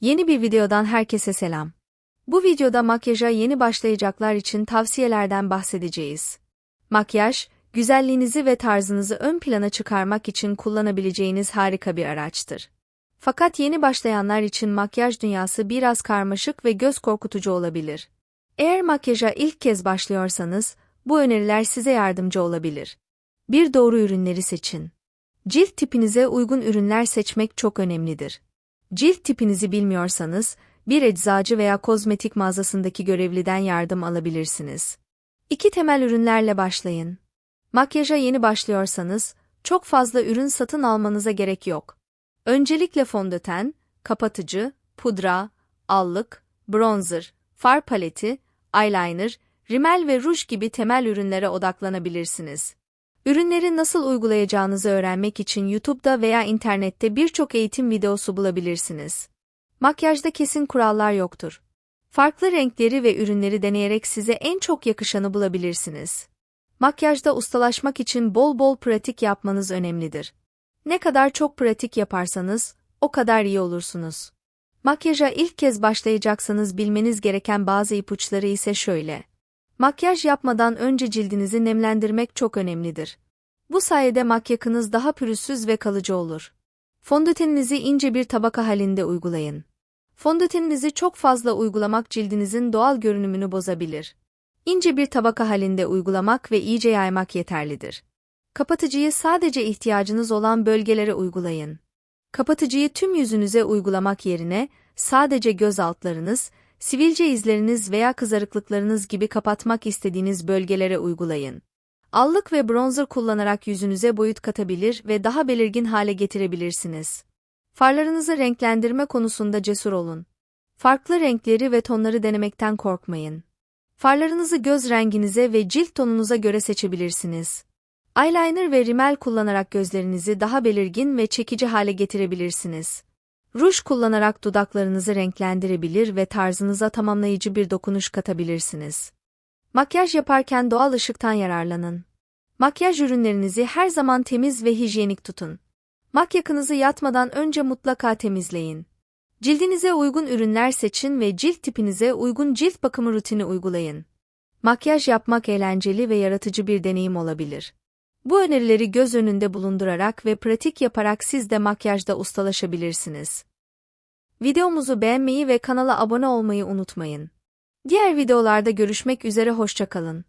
Yeni bir videodan herkese selam. Bu videoda makyaja yeni başlayacaklar için tavsiyelerden bahsedeceğiz. Makyaj, güzelliğinizi ve tarzınızı ön plana çıkarmak için kullanabileceğiniz harika bir araçtır. Fakat yeni başlayanlar için makyaj dünyası biraz karmaşık ve göz korkutucu olabilir. Eğer makyaja ilk kez başlıyorsanız, bu öneriler size yardımcı olabilir. Bir doğru ürünleri seçin. Cilt tipinize uygun ürünler seçmek çok önemlidir. Cilt tipinizi bilmiyorsanız, bir eczacı veya kozmetik mağazasındaki görevliden yardım alabilirsiniz. İki temel ürünlerle başlayın. Makyaja yeni başlıyorsanız, çok fazla ürün satın almanıza gerek yok. Öncelikle fondöten, kapatıcı, pudra, allık, bronzer, far paleti, eyeliner, rimel ve ruj gibi temel ürünlere odaklanabilirsiniz. Ürünleri nasıl uygulayacağınızı öğrenmek için YouTube'da veya internette birçok eğitim videosu bulabilirsiniz. Makyajda kesin kurallar yoktur. Farklı renkleri ve ürünleri deneyerek size en çok yakışanı bulabilirsiniz. Makyajda ustalaşmak için bol bol pratik yapmanız önemlidir. Ne kadar çok pratik yaparsanız, o kadar iyi olursunuz. Makyaja ilk kez başlayacaksanız bilmeniz gereken bazı ipuçları ise şöyle. Makyaj yapmadan önce cildinizi nemlendirmek çok önemlidir. Bu sayede makyakınız daha pürüzsüz ve kalıcı olur. Fondöteninizi ince bir tabaka halinde uygulayın. Fondöteninizi çok fazla uygulamak cildinizin doğal görünümünü bozabilir. İnce bir tabaka halinde uygulamak ve iyice yaymak yeterlidir. Kapatıcıyı sadece ihtiyacınız olan bölgelere uygulayın. Kapatıcıyı tüm yüzünüze uygulamak yerine sadece göz altlarınız, sivilce izleriniz veya kızarıklıklarınız gibi kapatmak istediğiniz bölgelere uygulayın. Allık ve bronzer kullanarak yüzünüze boyut katabilir ve daha belirgin hale getirebilirsiniz. Farlarınızı renklendirme konusunda cesur olun. Farklı renkleri ve tonları denemekten korkmayın. Farlarınızı göz renginize ve cilt tonunuza göre seçebilirsiniz. Eyeliner ve rimel kullanarak gözlerinizi daha belirgin ve çekici hale getirebilirsiniz. Ruj kullanarak dudaklarınızı renklendirebilir ve tarzınıza tamamlayıcı bir dokunuş katabilirsiniz. Makyaj yaparken doğal ışıktan yararlanın. Makyaj ürünlerinizi her zaman temiz ve hijyenik tutun. Makyakınızı yatmadan önce mutlaka temizleyin. Cildinize uygun ürünler seçin ve cilt tipinize uygun cilt bakımı rutini uygulayın. Makyaj yapmak eğlenceli ve yaratıcı bir deneyim olabilir. Bu önerileri göz önünde bulundurarak ve pratik yaparak siz de makyajda ustalaşabilirsiniz. Videomuzu beğenmeyi ve kanala abone olmayı unutmayın. Diğer videolarda görüşmek üzere hoşçakalın.